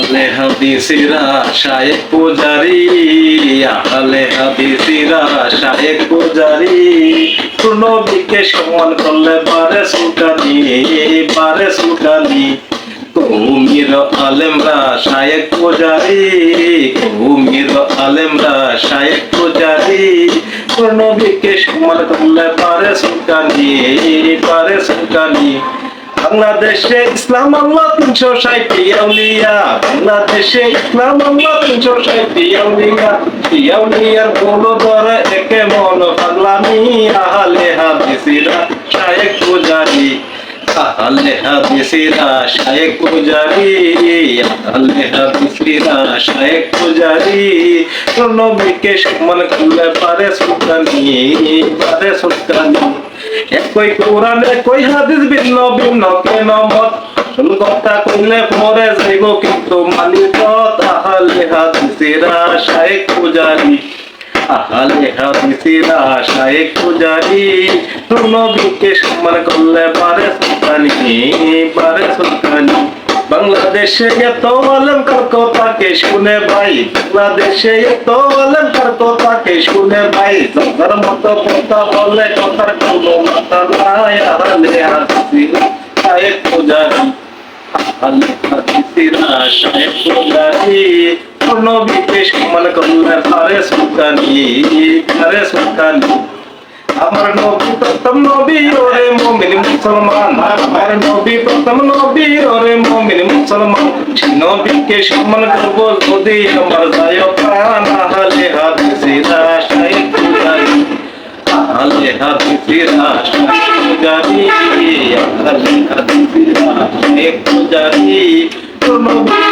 আহলে হাদিসিরা শায়েক পূজারি, আহলে হাদিসিরা শায়েক পূজারি। নবীকে সম্মান করলে বারে সুলতানি বারে সুলতানি কৌমির আলেমরা শায়েক পূজারি, কৌমির আলেমরা শায়েক পূজারি। নবীকে সম্মান করলে বারে সুলতানি বারে সুলতানি বাংলাদেশে ইসলাম আল্লাহ তিনশো ষাটটি আউলিয়া। বাংলাদেশে ইসলাম আল্লাহ তিনশো ষাটটি আউলিয়া। আউলিয়ার বলো ধরে একে মন পাগলামি। আহলে হাদিসিরা শায়েক পূজারি। আহলে হাদিসিরা শায়েক পূজারি। আহলে হাদিসিরা শায়েক পূজারি। নবীকে সম্মান করলে পারে সুলতানি পারে সুলতানি। একই কোরআন, একই হাদিস, ভিন্ন ভিন্ন কেন মত আসল কথা কইলে পরে যাইব কিন্তু মালিক তাহলে হাদিসেরা শায়েক পূজারি। আহালে হাদিসেরা পূজারি। নবীকে সম্মান করলে পারে সুলতানি পারে সুলতানি। বাংলাদেশে এত আলেম কার কথাকে শুনে ভাই? বাংলাদেশে এত আলেম কার কথাকে শুনে ভাই যার মতো কথা বলে কথার কোনো মাথা নাই আহলে হাদিসি শায়েক পূজারি আহলে হাদিসিরা শায়েক পূজারি নবীকে সম্মান করলে পারে সুলতানি পারে সুলতানি আমার নবী প্রথম নবী ওরে মুমিন মুসলমান আমার নবী প্রথম নবী ওরে মুমিন মুসলমান সেই নবীকে সম্মান করব যদি আমার হাবিবের আশা পূজারি আলী হাবিবের আশা পূজারি কোনো মন